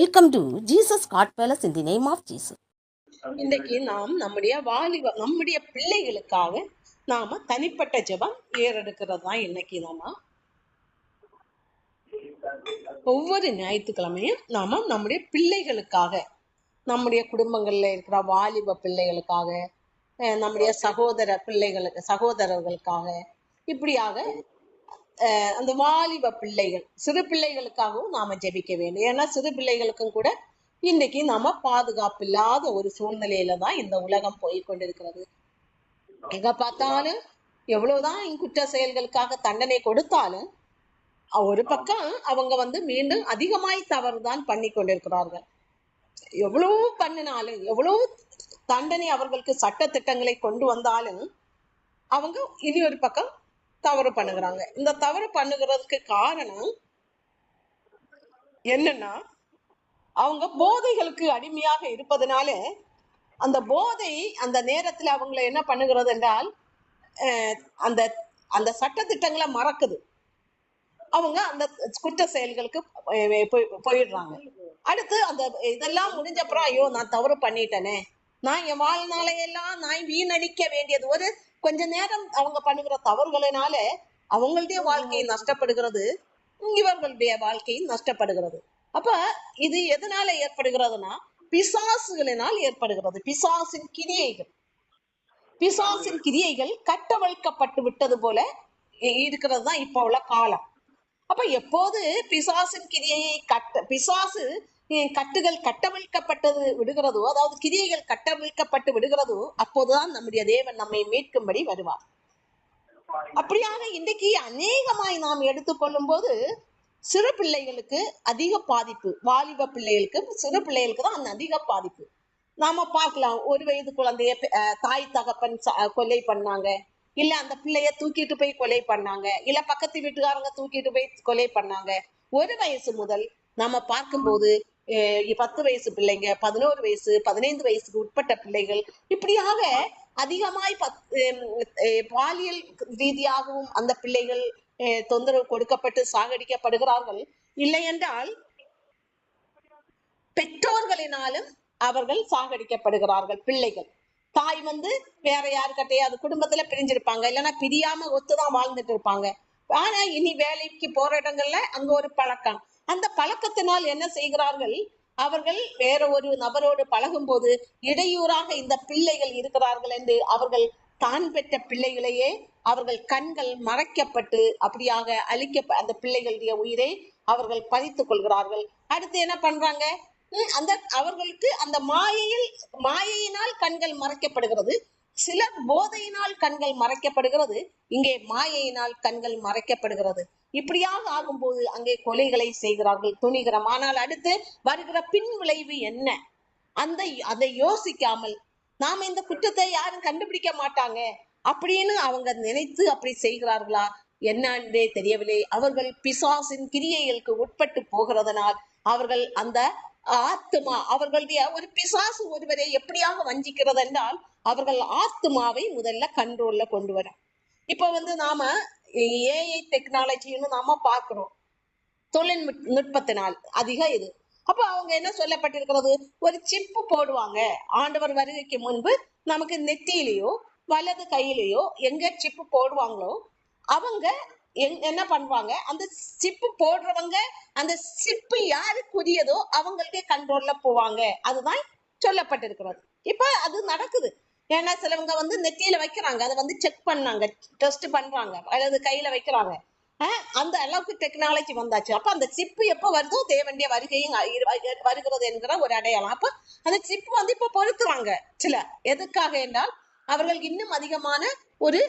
Welcome to Jesus God palace in the name of Jesus இன்றைக்கு நாம் நம்முடைய வாலிப நம்முடைய பிள்ளைகளுக்காக நாம தனிப்பட்ட ஜெபம் ஏறெடுக்கிறது தான் இன்னைக்கு நாம? ஒவ்வொரு ஞாயிற்றுக்கிழமையும் நாம நம்முடைய பிள்ளைகளுக்காக நம்முடைய குடும்பங்கள்ல இருக்கிற வாலிப பிள்ளைகளுக்காக நம்முடைய சகோதர பிள்ளைகளுக்கு சகோதரர்களுக்காக இப்படியாக அந்த வாலிப பிள்ளைகள் சிறு பிள்ளைகளுக்காகவும் நாம ஜெபிக்க வேண்டும். ஏன்னா சிறு பிள்ளைகளுக்கும் கூட இன்னைக்கு நாம பாதுகாப்பு இல்லாத ஒரு சூழ்நிலையில தான் இந்த உலகம் போய் கொண்டிருக்கிறது. எங்க பார்த்தாலும் எவ்வளவுதான் குற்ற செயல்களுக்காக தண்டனை கொடுத்தாலும் ஒரு பக்கம் அவங்க வந்து மீண்டும் அதிகமாய் தவறுதான் பண்ணி கொண்டிருக்கிறார்கள். எவ்வளவு பண்ணினாலும் எவ்வளவு தண்டனை அவர்களுக்கு சட்ட திட்டங்களை கொண்டு வந்தாலும் அவங்க இனி ஒரு பக்கம் தவறு பண்ணுகிறாங்க. இந்த தவறு பண்ணுகிறதுக்கு காரணம் என்னன்னா அவங்க போதைகளுக்கு அடிமையாக இருப்பதனால அந்த போதை அந்த நேரத்தில் அவங்கள என்ன பண்ணுகிறது என்றால் அந்த அந்த சட்டத்திட்டங்களை மறக்குது. அவங்க அந்த குற்ற செயல்களுக்கு போய்- போயிடுறாங்க. அடுத்து அந்த இதெல்லாம் முடிஞ்சப்புறம் ஐயோ நான் தவறு பண்ணிட்டேனே. நான் என் வாழ்நாளையெல்லாம் நான் வீணடிக்க வேண்டியது ஒரு கொஞ்ச நேரம் அவங்க பண்ணுகிற தவறுகளினால அவங்களுடைய வாழ்க்கை நஷ்டப்படுகிறது இவர்களுடைய வாழ்க்கை நஷ்டப்படுகிறது. அப்ப இது எதனால ஏற்படுகிறதுனா பிசாசுகளினால் ஏற்படுகிறது. பிசாசின் கிரியைகள். பிசாசின் கிரியைகள் கட்டவிழ்க்கப்பட்டு விட்டது போல இருக்கிறது தான் இப்ப உள்ள காலம். அப்ப எப்போது பிசாசின் கிரியையை கட்ட பிசாசு கட்டுகள் கட்டவிழ்க்கப்பட்டது விடுகிறதோ அதாவது கிரியைகள் கட்டவிழ்க்கப்பட்டு விடுகிறதோ அப்போதுதான் நம்முடைய தேவன் நம்மை மீட்கும்படி வருவார். அப்படியாக இன்றைக்கு அநேகமாய் நாம் எடுத்துக்கொள்ளும் போது சிறு பிள்ளைகளுக்கு அதிக பாதிப்பு வாலிப பிள்ளைகளுக்கு சிறு பிள்ளைகளுக்கு தான் அந்த அதிக பாதிப்பு. நாம பார்க்கலாம் ஒரு வயது குழந்தைய அஹ் தாய் தகப்பன் கொலை பண்ணாங்க இல்ல அந்த பிள்ளைய தூக்கிட்டு போய் கொலை பண்ணாங்க இல்ல பக்கத்து வீட்டுக்காரங்க தூக்கிட்டு போய் கொலை பண்ணாங்க. ஒரு வயசு முதல் நாம பார்க்கும்போது பத்து வயசு பிள்ளைங்க பதினோரு வயசு பதினைந்து வயசுக்கு உட்பட்ட பிள்ளைகள் இப்படியாக அதிகமாய் பத் பாலியல் ரீதியாகவும் அந்த பிள்ளைகள் தொந்தரவு கொடுக்கப்பட்டு சாகடிக்கப்படுகிறார்கள். இல்லையென்றால் பெற்றோர்களினாலும் அவர்கள் சாகடிக்கப்படுகிறார்கள் பிள்ளைகள். தாய் வந்து வேற யாருக்கிட்டையாவது குடும்பத்துல பிரிஞ்சிருப்பாங்க. இல்லைன்னா பிரியாம ஒத்துதான் வாழ்ந்துட்டு இருப்பாங்க. ஆனா இனி வேலைக்கு போற இடங்கள்ல அங்க ஒரு பழக்கம். அந்த பழக்கத்தினால் என்ன செய்கிறார்கள்? அவர்கள் வேற ஒரு நபரோடு பழகும் போது இடையூறாக இந்த பிள்ளைகள் இருக்கிறார்கள் என்று அவர்கள் தான் பெற்ற பிள்ளைகளையே அவர்கள் கண்கள் மறைக்கப்பட்டு அப்படியாக அழிக்க அந்த பிள்ளைகளுடைய உயிரை அவர்கள் பறித்துக் கொள்கிறார்கள். அடுத்து என்ன பண்றாங்க? அந்த அவர்களுக்கு அந்த மாயையில் மாயையினால் கண்கள் மறைக்கப்படுகிறது. சிலர் போதையினால் கண்கள் மறைக்கப்படுகிறது. இங்கே மாயையினால் கண்கள் மறைக்கப்படுகிறது. இப்படியாக ஆகும்போது அங்கே கொலைகளை செய்கிறார்கள் துணிகரம் ஆனால் அடுத்து வருகிற பின் விளைவு என்ன? அந்த அதை யோசிக்காமல் நாம இந்த குற்றத்தை யாரும் கண்டுபிடிக்க மாட்டாங்க அப்படின்னு அவங்க நினைத்து அப்படி செய்கிறார்களா? என்னன்றே தெரியவில்லை. அவர்கள் பிசாசின் கிரியைகளுக்கு உட்பட்டு போகிறதனால் அவர்கள் அந்த ஆத்மா அவர்களுடைய ஒரு பிசாசு ஒருவரை எப்படியாக வஞ்சிக்கிறது என்றால் அவர்கள் ஆத்துமாவை முதல்ல கண்ட்ரோல்ல கொண்டு வரும் இப்ப வந்து நாம ஏஐ டெக்னாலஜின்னு நாம பார்க்குறோம். தொழில்நுட் நுட்பத்தினால் இது. அப்ப அவங்க என்ன சொல்லப்பட்டிருக்கிறது? ஒரு சிப்பு போடுவாங்க. ஆண்டவர் வருகைக்கு முன்பு நமக்கு நெத்தியிலேயோ வலது கையிலேயோ எங்க சிப்பு போடுவாங்களோ அவங்க எங்- என்ன பண்ணுவாங்க? அந்த சிப்பு போடுறவங்க அந்த சிப்பு யாருக்குரியதோ அவங்களுக்கே கண்ட்ரோல்ல போவாங்க. அதுதான் சொல்லப்பட்டிருக்கிறது. இப்ப அது நடக்குது. ஏன்னா சிலவங்க வந்து நெத்தியில வைக்கிறாங்க. அதை வந்து செக் பண்ணாங்க. டெஸ்ட் பண்றாங்க. அல்லது கையில வைக்கிறாங்க. அந்த அளவுக்கு டெக்னாலஜி வந்தாச்சு. அப்ப அந்த சிப்பு எப்ப வருதோ தேவண்டிய வருகையும் வருகிறது என்கிற ஒரு அடையாளம். அப்ப அந்த சிப்பு வந்து இப்ப பொருத்துறாங்க சில. எதுக்காக என்றால் அவர்கள் இன்னும் அதிகமான ஒரு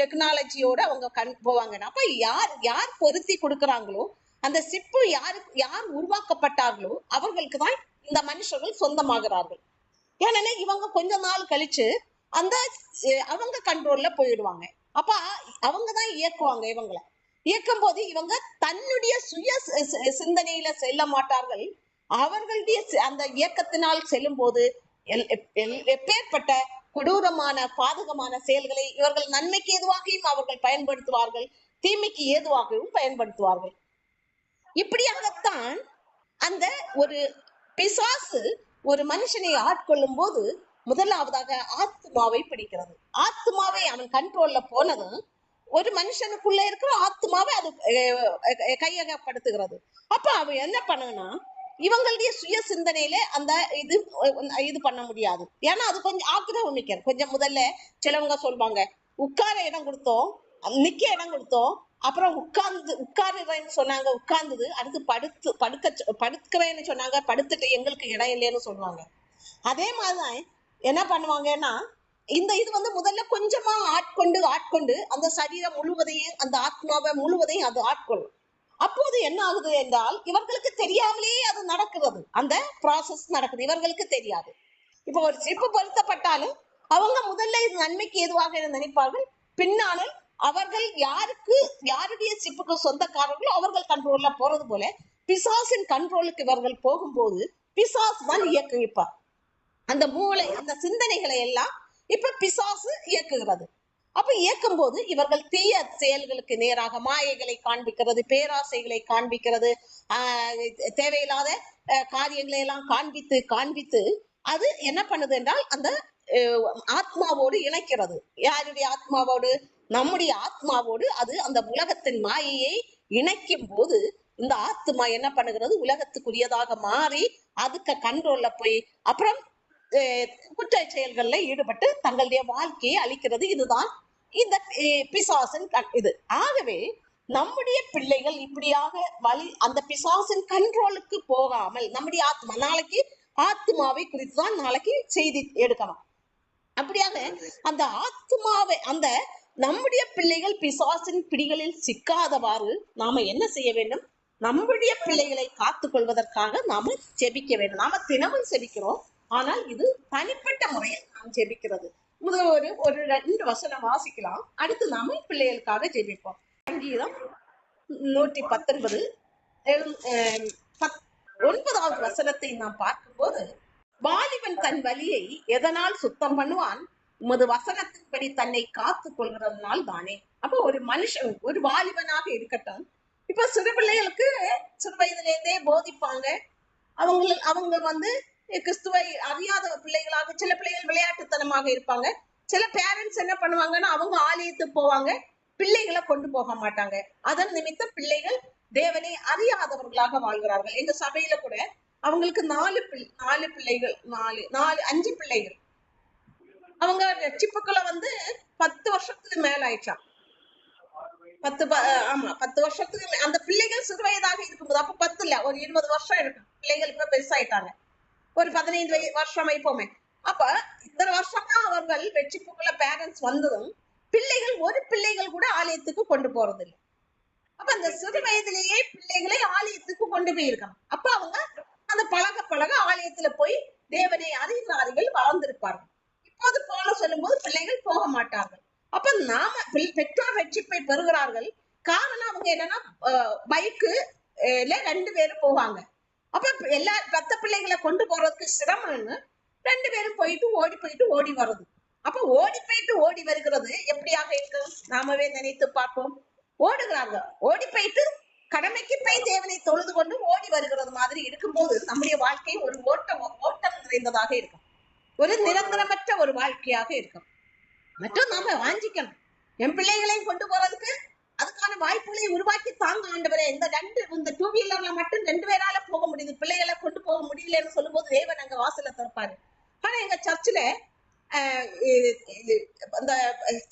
டெக்னாலஜியோட அவங்க கண் போவாங்க. அப்ப யார் யார் பொருத்தி கொடுக்குறாங்களோ அந்த சிப்பு யாரு யார் உருவாக்கப்பட்டார்களோ அவர்களுக்கு தான் இந்த மனுஷர்கள் சொந்தமாகிறார்கள். ஏன்னா இவங்க கொஞ்ச நாள் கழிச்சு அந்த அவங்க கண்ட்ரோல்ல போயிடுவாங்க. அப்ப அவங்க தான் இயக்குவாங்க இவங்கள. இயக்கும் போது இவங்க தன்னுடைய சுய சிந்தனையில செல்ல மாட்டார்கள். அவர்களுடைய அந்த இயக்கத்தினால் செல்லும் போது எல்- எப்- எல்- எப்பேற்பட்ட கொடூரமான பாதகமான செயல்களை இவர்கள் நன்மைக்கு ஏதுவாகவும் அவர்கள் பயன்படுத்துவார்கள் தீமைக்கு ஏதுவாகவும் பயன்படுத்துவார்கள். இப்படியாகத்தான் அந்த ஒரு பிசாசு ஒரு மனுஷனை ஆட்கொள்ளும் போது முதலாவதாக ஆத்மாவை பிடிக்கிறது. ஆத்மாவை அவன் கண்ட்ரோல்ல போனதும் ஒரு மனுஷனுக்குள்ள இருக்கிற ஆத்மாவை அது கையகப்படுத்துகிறது. அப்ப அவன் என்ன பண்ணுனா இவங்களுடைய சுய சிந்தனையில அந்த இது இது பண்ண முடியாது. ஏன்னா அது கொஞ்சம் ஆக்கிரமிக்கிறது மிக்கிறது கொஞ்சம் முதல்ல சிலவங்க சொல்லுவாங்க உட்கார இடம் கொடுத்தோம் நிக்க இடம் கொடுத்தோம் அப்புறம் உட்கார்ந்து உட்காருறேன்னு சொன்னாங்க உட்கார்ந்தது. அடுத்து படுத்து படுக்க படுக்கிறேன்னு சொன்னாங்க. படுத்துட்டு எங்களுக்கு இடம் இல்லைன்னு சொல்லுவாங்க. அதே மாதிரிதான் என்ன பண்ணுவாங்கன்னா இந்த இது வந்து முதல்ல கொஞ்சமா ஆட்கொண்டு ஆட்கொண்டு அந்த சரீரம் முழுவதையும் அந்த ஆத்மாவை முழுவதையும் அது ஆட்கொள்ளும். அப்போது என்ன ஆகுது என்றால் இவர்களுக்கு தெரியாமலேயே அது நடக்கிறது. அந்த ப்ராசஸ் நடக்குது. இவர்களுக்கு தெரியாது. இப்போ ஒரு சிப்பு பொருத்தப்பட்டாலும் அவங்க முதல்ல இது நன்மைக்கு ஏதுவாக நினைப்பார்கள். பின்னாலும் அவர்கள் யாருக்கு யாருடைய சிப்புக்கு சொந்தக்காரர்களோ அவர்கள் கண்ட்ரோல்ல போறது போல பிசாசின் கண்ட்ரோலுக்கு இவர்கள் போகும்போது பிசாசு தான் இயக்குவிப்பார். அந்த மூளை அந்த சிந்தனைகளை எல்லாம் இப்ப பிசாசு இயக்குகிறது. அப்ப இயக்கும் போது இவர்கள் தீய செயல்களுக்கு நேராக மாயைகளை காண்பிக்கிறது பேராசைகளை காண்பிக்கிறது ஆஹ் தேவையில்லாத அஹ், காரியங்களை எல்லாம் காண்பித்து காண்பித்து அது என்ன பண்ணுது என்றால் அந்த அஹ், ஆத்மாவோடு இணைக்கிறது. யாருடைய ஆத்மாவோடு? நம்முடைய ஆத்மாவோடு அது அந்த உலகத்தின் மாயையை இணைக்கும் போது இந்த ஆத்மா என்ன பண்ணுகிறது? உலகத்துக்குரியதாக மாறி அதுக்கு கண்ட்ரோல்ல போய் அப்புறம் குற்ற செயல்கள்ல ஈடுபட்டு தங்களுடைய வாழ்க்கையை அளிக்கிறது இதுதான் இந்த பிசாசின் இது. ஆகவே நம்முடைய பிள்ளைகள் இப்படியாக வழி அந்த பிசாசின் கண்ட்ரோலுக்கு போகாமல் நம்முடைய ஆத்மா நாளைக்கு ஆத்மாவை குறித்து தான் நாளைக்கு செய்தி எடுக்கணும் அப்படியாக அந்த ஆத்மாவை அந்த நம்முடைய பிள்ளைகள் பிசாசின் பிடிகளில் சிக்காதவாறு நாம என்ன செய்ய வேண்டும்? நம்முடைய பிள்ளைகளை காத்து கொள்வதற்காக நாம ஜெபிக்க வேண்டும். நாம தினமும் ஜெபிக்கிறோம். ஆனால் இது தனிப்பட்ட முறையில் நாம் ஜெபிக்கிறது. முதல் ஒரு ஒரு ரெண்டு வசனம் வாசிக்கலாம். அடுத்து நாம பிள்ளைகளுக்காக ஜெபிப்போம். சங்கீதம் நூற்றி பத்தொன்பது. பத்- ஒன்பதாவது வசனத்தை நாம் பார்க்கும்போது வாலிபன் தன் வலியை எதனால் சுத்தம் பண்ணுவான்? உமது வசனத்தின்படி தன்னை காத்துக் கொள்கிறதுனால் தானே. அப்போ ஒரு மனுஷன் ஒரு வாலிபனாக இருக்கட்டும். இப்ப சிறு பிள்ளைகளுக்கு சிறு வயதுலேருந்தே போதிப்பாங்க. அவங்க அவங்க வந்து கிறிஸ்துவை அறியாத பிள்ளைகளாக சில பிள்ளைகள் விளையாட்டுத்தனமாக இருப்பாங்க. சில பேரண்ட்ஸ் என்ன பண்ணுவாங்கன்னா அவங்க ஆலயத்துக்கு போவாங்க. பிள்ளைகளை கொண்டு போக மாட்டாங்க. அதன் நிமித்தம் பிள்ளைகள் தேவனை அறியாதவர்களாக வாழ்கிறார்கள். எங்க சபையில கூட அவங்களுக்கு நாலு பிள்ளை நாலு பிள்ளைகள் நாலு நாலு அஞ்சு பிள்ளைகள். அவங்க ரட்சிப்புக்குள்ள வந்து பத்து வருஷத்துக்கு மேல ஆயிடுச்சா பத்து ஆமா பத்து வருஷத்துக்கு அந்த பிள்ளைகள் சிறு வயதாக இருக்கும்போது அப்ப பத்து இல்ல ஒரு இருபது வருஷம் இருக்கும். பிள்ளைகள் இப்ப பெருசாயிட்டாங்க. ஒரு பதினைந்து வய வருஷம் வைப்போமே அப்ப இத்தனை வருஷமா அவர்கள் வெற்றிப்புக்குள்ள பேரண்ட்ஸ் வந்ததும் பிள்ளைகள் ஒரு பிள்ளைகள் கூட ஆலயத்துக்கு கொண்டு போறது இல்லை அப்ப அந்த சிறு வயதிலேயே பிள்ளைகளை ஆலயத்துக்கு கொண்டு போயிருக்கணும் அப்ப அவங்க அந்த பழக பழக ஆலயத்துல போய் தேவனை அறிகிறார்கள் வளர்ந்திருப்பார்கள் இப்போது சொல்லும் சொல்லும்போது பிள்ளைகள் போக மாட்டார்கள். அப்ப நாம பெற்றோர் ரட்சிப்பை பெறுகிறார்கள். காரணம் அவங்க என்னன்னா பைக்கு ரெண்டு பேரும் போவாங்க. அப்ப எல்லா பத்த பிள்ளைகளை கொண்டு போறதுக்கு சிரமம்னு ரெண்டு பேரும் போயிட்டு ஓடி போயிட்டு ஓடி வர்றது. அப்ப ஓடி போயிட்டு ஓடி வருகிறது எப்படியாக இருக்கும்? நாமவே நினைத்து பார்ப்போம். ஓடுகிறார்கள். ஓடி போயிட்டு கடமைக்கு போய் தேவனை தொழுது கொண்டு ஓடி வருகிறது மாதிரி இருக்கும்போது நம்முடைய வாழ்க்கை ஒரு ஓட்டம் ஓட்டம் நிறைந்ததாக இருக்கும். ஒரு நிரந்தரமற்ற ஒரு வாழ்க்கையாக இருக்கும். மற்றும் நாம வாஞ்சிக்கணும். என் பிள்ளைகளையும் கொண்டு போறதுக்கு அதுக்கான வாய்ப்புகளை உருவாக்கி தாங்க ஆண்டவரே. இந்த ரெண்டு இந்த டூ வீலர்ல மட்டும் ரெண்டு பேரால போக முடியுது. பிள்ளைகளை கொண்டு போக முடியலன்னு சொல்லும்போது தேவன் அங்க வாசல்ல திறப்பாரு. ஆனா எங்க சர்ச்சில் அந்த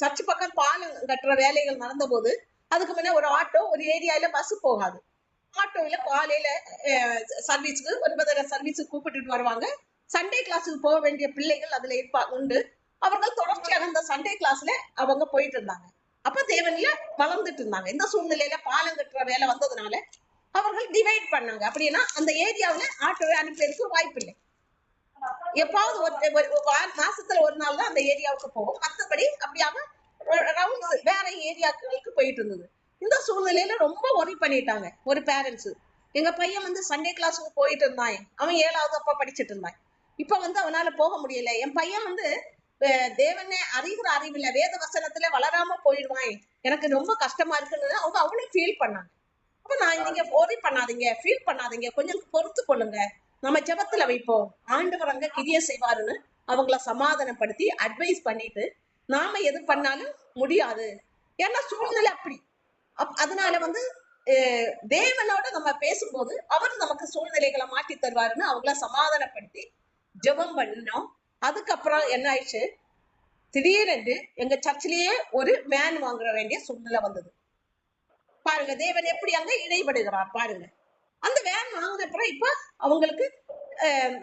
சர்ச் பக்கம் பாலம் கட்டுற வேலைகள் நடந்த போது அதுக்கு முன்னே ஒரு ஆட்டோ ஒரு ஏரியால பஸ் போகாது. ஆட்டோவில் காலையில சர்வீஸ்க்கு ஒன்பதரை சர்வீஸுக்கு கூப்பிட்டுட்டு வருவாங்க. சண்டே கிளாஸுக்கு போக வேண்டிய பிள்ளைகள் அதுல இருப்பா உண்டு. அவர்கள் தொடர்ச்சியாக அந்த சண்டே கிளாஸ்ல அவங்க போயிட்டு இருந்தாங்க. அப்ப தேவன்ல வளர்ந்துட்டு இருந்தாங்க. இந்த சூழ்நிலையில பாலம் கட்டுற வேலை வந்ததுனால அவர்கள் டிவைட் பண்ணாங்க. அப்படின்னா அந்த ஏரியாவுல ஆட்டோவை அனுப்புறதுக்கு வாய்ப்பு இல்லை எப்பாவது ஒரு வா- மாசத்துல ஒரு நாள் தான் அந்த ஏரியாவுக்கு போகும் மத்தபடி அப்படியாக ரவுண்ட் வேற ஏரியாக்களுக்கு போயிட்டு இருந்தது. இந்த சூழ்நிலையில ரொம்ப ஒரி பண்ணிட்டாங்க ஒரு பேரண்ட்ஸ் எங்க பையன் வந்து சண்டே கிளாஸுக்கு போயிட்டு இருந்தான். அவன் ஏழாவது அப்பா படிச்சிட்டு இருந்தான். இப்ப வந்து அவனால போக முடியல. என் பையன் வந்து தேவனே அறிகிற அறிவில்ல. வேத வசனத்துல வளராம போயிடுவான். எனக்கு ரொம்ப கஷ்டமா இருக்குன்னு அவங்க அவனும் ஃபீல் பண்ணாங்க. அப்ப நான் நீங்க ஒரி பண்ணாதீங்க. ஃபீல் பண்ணாதீங்க. கொஞ்சம் பொறுத்து கொள்ளுங்க. நம்ம ஜெபத்துல வைப்போம். ஆண்டவர் அங்க கிரிய செய்வாருன்னு அவங்கள சமாதானப்படுத்தி அட்வைஸ் பண்ணிட்டு நாம எது பண்ணாலும் முடியாது. ஏன்னா சூழ்நிலை அப்படி. அப்- அதனால வந்து தேவனோட நம்ம பேசும்போது அவர் நமக்கு சூழ்நிலைகளை மாற்றி தருவாருன்னு அவங்கள சமாதானப்படுத்தி ஜெபம் பண்ணோம் அதுக்கப்புறம் என்ன ஆயிடுச்சு? திடீரென்று எங்க சர்ச்சிலேயே ஒரு வேன் வாங்குற வேண்டிய சூழ்நிலை வந்தது. பாருங்க தேவன் எப்படி அங்க இடைபடுகிறார் பாருங்க. அந்த வேன் வாங்கின அப்புறம் இப்ப அவங்களுக்கு அஹ்,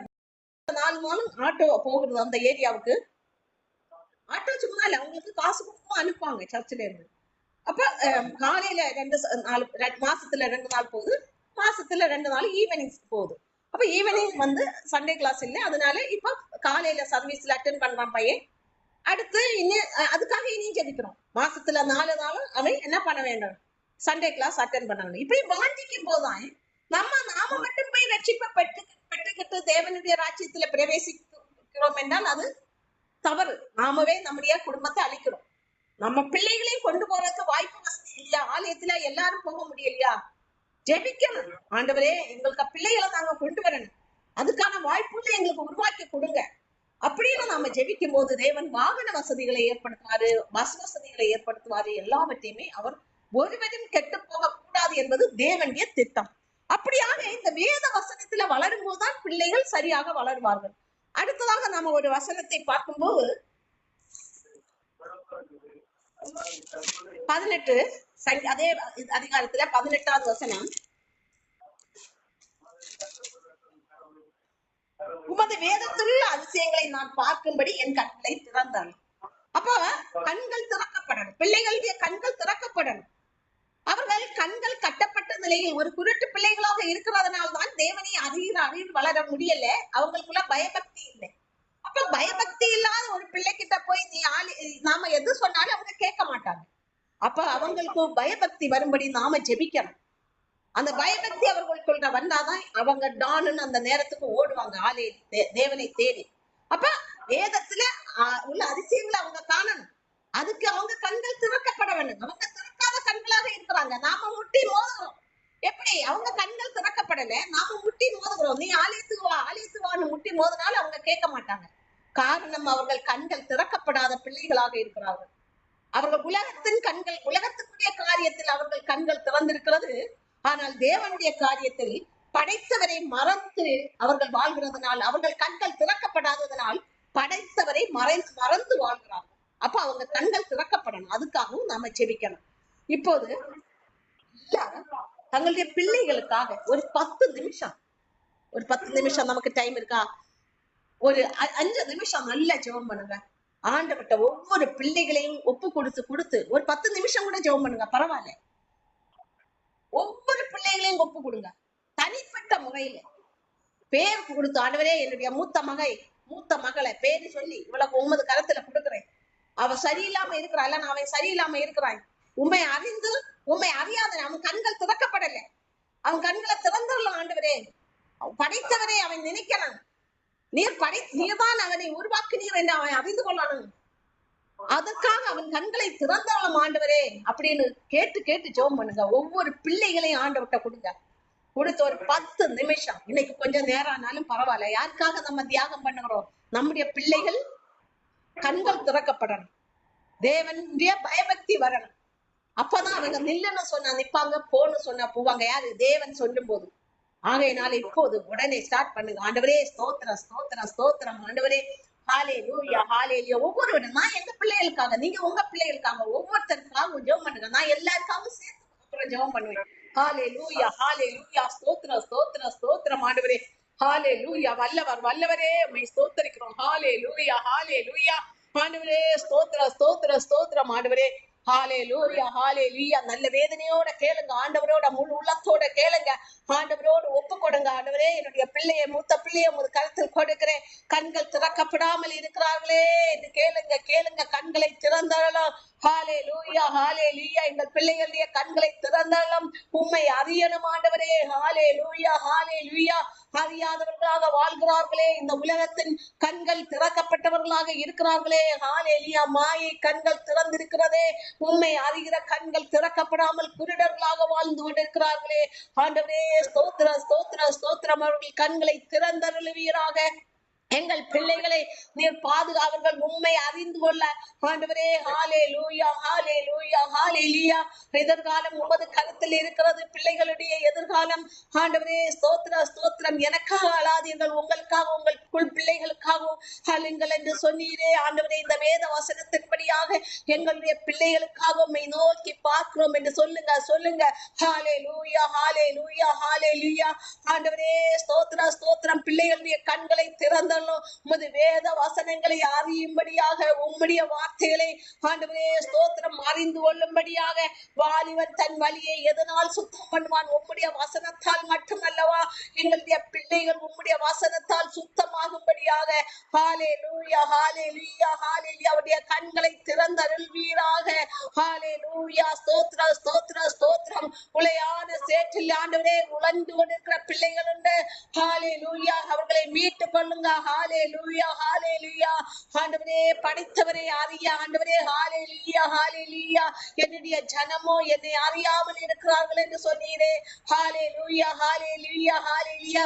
நாலு நாளும் ஆட்டோ போகிறது அந்த ஏரியாவுக்கு. ஆட்டோ சும்மா இல்ல அவங்களுக்கு காசு கொடுத்தும் அனுப்புவாங்க சர்ச்சில இருந்து அப்ப அஹ், காலையில ரெண்டு நாலு ரெண்டு மாசத்துல ரெண்டு நாள் போகுது மாசத்துல ரெண்டு நாள் ஈவினிங் போகுது. அப்ப ஈவினிங் வந்து சண்டே கிளாஸ் இல்லை. அதனால இப்ப காலையில சர்வீஸ்ல அட்டென்ட் பண்றான் பையன். அடுத்து இனி அதுக்காக இனியும் ஜெபிக்கிறோம். மாசத்துல நாலு நாளும் அவன் என்ன பண்ண வேண்டும்? சண்டே கிளாஸ் அட்டென்ட் பண்ணணும் இப்படி வாஞ்சிக்கும் போதான் நம்ம நாம மட்டும் போய் ரட்சிப்பை பெற்று பெற்றுக்கிட்டு தேவனுடைய ராஜ்யத்துல பிரவேசிக்கிறோம் என்றால் அது தவறு. நாமவே நம்முடைய குடும்பத்தை அழிக்கிறோம். நம்ம பிள்ளைகளையும் கொண்டு போறதுக்கு வாய்ப்பு வசதி இல்லையா? ஆலயத்துல எல்லாரும் போக முடியலையா? ஜெபிக்கணும். ஆண்டவரே எங்களுக்கு பிள்ளைகளை நாங்க கொண்டு வரணும். அதுக்கான வாய்ப்புகளை எங்களுக்கு உருவாக்கி கொடுங்க. அப்படின்னு நாம ஜெபிக்கும் போது தேவன் வாகன வசதிகளை ஏற்படுத்துவாரு பஸ் வசதிகளை ஏற்படுத்துவாரு. எல்லாவற்றையுமே அவர் ஒருவரும் கெட்டு போக கூடாது என்பது தேவனுடைய திட்டம். அப்படியாக இந்த வேத வசனத்துல வளரும் போதுதான் பிள்ளைகள் சரியாக வளருவார்கள். அடுத்ததாக நாம ஒரு வசனத்தை பார்க்கும்போது பதினெட்டு அதே அதிகாரத்துல பதினெட்டாவது வசனம். உமது வேதத்துள்ள அதிசயங்களை நான் பார்க்கும்படி என் கண்களை திறந்தான் அப்ப கண்கள் திறக்கப்படணும். பிள்ளைகளுடைய கண்கள் திறக்கப்படணும். அவர்கள் கண்கள் கட்டப்பட்ட நிலையில் ஒரு குருட்டு பிள்ளைகளாக இருக்கிறதுனால தான் தேவனை அறிகிற அறிவு வளர முடியல. அவங்களுக்குள்ள பயபக்தி இல்லை. அப்ப பயபக்தி இல்லாத ஒரு பிள்ளைகிட்ட போய் நீ ஆளு நாம எது சொன்னாலும் அவங்க கேட்க மாட்டாங்க. அப்ப அவங்களுக்கு பயபக்தி வரும்படி நாம ஜெபிக்கணும். அந்த பயபக்தி அவர்களுக்குள்ள வந்தாதான் அவங்க டானுன்னு அந்த நேரத்துக்கு ஓடுவாங்க ஆலை தே- தேவனை தேடி. அப்ப வேதத்துல உள்ள அதிசயங்களை அவங்க காணணும். அதுக்கு அவங்க கண்கள் திறக்கப்பட வேண்டும் அவங்க திறக்காத கண்களாக இருக்கிறாங்க. நாம முட்டி மோதுறோம். எப்படி? அவங்க கண்கள் திறக்கப்படல. நாம முட்டி மோதுகிறோம் நீ ஆலயத்துக்கு வா ஆலயத்துக்கு வான்னு முட்டி மோதினாலும் அவங்க கேட்க மாட்டாங்க. காரணம் அவர்கள் கண்கள் திறக்கப்படாத பிள்ளைகளாக இருக்கிறார்கள். அவர்கள் உலகத்தின் கண்கள் உலகத்துக்குரிய காரியத்தில் அவர்கள் கண்கள் திறந்திருக்கிறது. ஆனால் தேவனுடைய காரியத்தில் படைத்தவரை மறந்து அவர்கள் வாழ்கிறதுனால் அவர்கள் கண்கள் திறக்கப்படாததனால் படைத்தவரை மறைந்து மறந்து வாழ்கிறார்கள். அப்ப அவங்க கண்கள் திறக்கப்படணும். அதுக்காகவும் நாம செபிக்கணும் இப்போது தங்களுடைய பிள்ளைகளுக்காக ஒரு பத்து நிமிஷம். ஒரு பத்து நிமிஷம் நமக்கு டைம் இருக்கா? ஒரு அ- அஞ்சு நிமிஷம் நல்லா ஜெபம் பண்ணுங்க. ஆண்டவர்கிட்ட ஒவ்வொரு பிள்ளைகளையும் ஒப்பு கொடுத்து கொடுத்து ஒரு பத்து நிமிஷம் கூட ஜெபம் பண்ணுங்க. பரவாயில்ல. ஒவ்வொரு பிள்ளைகளையும் ஒப்பு கொடுங்க. தனிப்பட்ட முறையில. பேர் கொடுத்து ஆண்டவரே என்னுடைய மூத்த மகை மூத்த மகளை. பேரு சொல்லி இவ்வளவு உமது கரத்துல கொடுக்குறேன். அவ சரியில்லாம இருக்கிறாள். நான் அவன் சரியில்லாம இருக்கிறான். உண்மை அறிந்து உண்மை அறியாத அவன் கண்கள் திறக்கப்படல. அவன் கண்களை திறந்துள்ள ஆண்டவரே. அவன் படைத்தவரே அவன் நினைக்கிறான். நீர் படை நீர்தான் அவனை உருவாக்கினீர் என்று அவன் அறிந்து கொள்ளணும். அதற்காக அவன் கண்களை திறந்தாலும் ஆண்டவரே அப்படின்னு கேட்டு கேட்டு ஜோம் பண்ணுங்க. ஒவ்வொரு பிள்ளைகளையும் ஆண்டவர்கிட்ட கொடுங்க. கொடுத்த ஒரு பத்து நிமிஷம். இன்னைக்கு கொஞ்சம் நேரம் ஆனாலும் பரவாயில்ல. யாருக்காக நம்ம தியாகம் பண்ணுகிறோம்? நம்முடைய பிள்ளைகள் கண்கள் திறக்கப்படணும். தேவனுடைய பயபக்தி வரணும். அப்பதான் அவங்க நில்லுன்னு சொன்னா நிப்பாங்க போன்னு சொன்னா போவாங்க. யாரு? தேவன் சொல்லும் போது ஆகையினால இப்போது உடனே ஸ்டார்ட் பண்ணுங்க. ஆண்டவரே ஸ்தோத்திரம் ஸ்தோத்திரம் ஸ்தோத்திரம். ஆண்டவரே ஹாலே லூயா ஹாலே ஒவ்வொருவரும் நான் எங்க பிள்ளைகளுக்காக நீங்க உங்க பிள்ளைகளுக்காக ஒவ்வொருத்தருக்காகவும் ஜெபம் பண்ணுங்க. நான் எல்லாருக்காகவும் சேர்த்து அப்புறம் ஜெபம் பண்ணுவேன். ஹாலே லூயா ஹாலே லூயா ஸ்தோத்திரம் ஸ்தோத்திரம் ஸ்தோத்திரம். ஆண்டவரே ஹாலே லூயா வல்லவர் வல்லவரே உண்மை ஸ்தோத்தரிக்கிறோம். ஹாலே லூயா ஹாலே லூயா ஆண்டவரே ஸ்தோத்திர ஸ்தோத்திர ஸ்தோத்திரம். ஆண்டவரே ஹாலே லூயா ஹாலே லூயா நல்ல வேதனையோட கேளுங்க ஆண்டவரோட முழு உள்ளத்தோட கேளுங்க. ஆண்டவரோடு ஒப்பு கொடுங்க ஆண்டவரே. என்னுடைய பிள்ளையை மூத்த பிள்ளையை ஒரு கருத்தில் கொடுக்கிறேன். கண்கள் திறக்கப்படாமல் இருக்கிறார்களே என்று கேளுங்க கேளுங்க கண்களை திறந்தாலும் ஹாலே லூயா ஹாலே லூயா எங்கள் பிள்ளைகளுடைய கண்களை திறந்தாலும் உண்மை அறியணும் ஆண்டவரே. ஹாலே லூயா ஹாலே லூயா அறியாதவர்களாக வாழ்கிறார்களே. இந்த உலகத்தின் கண்கள் திறக்கப்பட்டவர்களாக இருக்கிறார்களே. ஹாலேலியா மாயை கண்கள் திறந்திருக்கிறதே. உண்மை அறிகிற கண்கள் திறக்கப்படாமல் குருடர்களாக வாழ்ந்து கொண்டிருக்கிறார்களே. ஆண்டவரே ஸ்தோத்திர ஸ்தோத்திர ஸ்தோத்திரம். அவர்கள் கண்களை திறந்தருளுவீராக. எங்கள் பிள்ளைகளை நீர் பாதுகாவர்கள் உண்மை அறிந்து கொள்ள. ஆண்டவரே ஹாலே லூயா ஹாலே லூயா ஹாலே லியா எதிர்காலம் உமது கருத்தில் இருக்கிறது. பிள்ளைகளுடைய எதிர்காலம். ஆண்டவரே ஸ்தோத்திர ஸ்தோத்திரம். எனக்காக அழாதீர்கள் உங்களுக்காக உங்கள் குள் பிள்ளைகளுக்காகவும். அழுங்கள் என்று சொன்னீரே ஆண்டவரே. இந்த வேத வசனத்தின்படியாக எங்களுடைய பிள்ளைகளுக்காக உம்மை நோக்கி பார்க்கிறோம் என்று சொல்லுங்க சொல்லுங்க. ஹாலே லூயா ஹாலே லூயா ஹாலே லியா ஆண்டவரே ஸ்தோத்திர ஸ்தோத்திரம். பிள்ளைகளுடைய கண்களை திறந்த திறந்தள்ளும் உமது வேத வசனங்களை அறியும்படியாக உம்முடைய வார்த்தைகளை ஆண்டவரே ஸ்தோத்திரம் அறிந்து கொள்ளும்படியாக வாலிபன் தன் வழியை எதனால் சுத்தம் பண்ணுவான்? உம்முடைய வசனத்தால் மட்டுமல்லவா? எங்களுடைய பிள்ளைகள் உம்முடைய வசனத்தால் சுத்தமாகும்படியாக ஹாலே லூயா ஹாலே லூயா ஹாலே அவருடைய கண்களை திறந்தருள்வீராக. ஹாலே லூயா ஸ்தோத்ர ஸ்தோத்ர ஸ்தோத்திரம். உலையான சேற்றில் ஆண்டவரே உழந்து கொண்டிருக்கிற பிள்ளைகள் உண்டு. ஹாலே லூயா அவர்களை மீட்டு கொள்ளுங்க. ஹாலே லூயா ஹாலே லூயா ஆண்டவரே படித்தவரே அறியா ஆண்டவரே ஹாலே லூயா ஹாலே லூயா என்னுடைய ஜனமோ என்னை அறியாமல் இருக்கிறார்கள் என்று சொன்னீரே. ஹாலே லூயா ஹாலே லூயா ஹாலே லூயா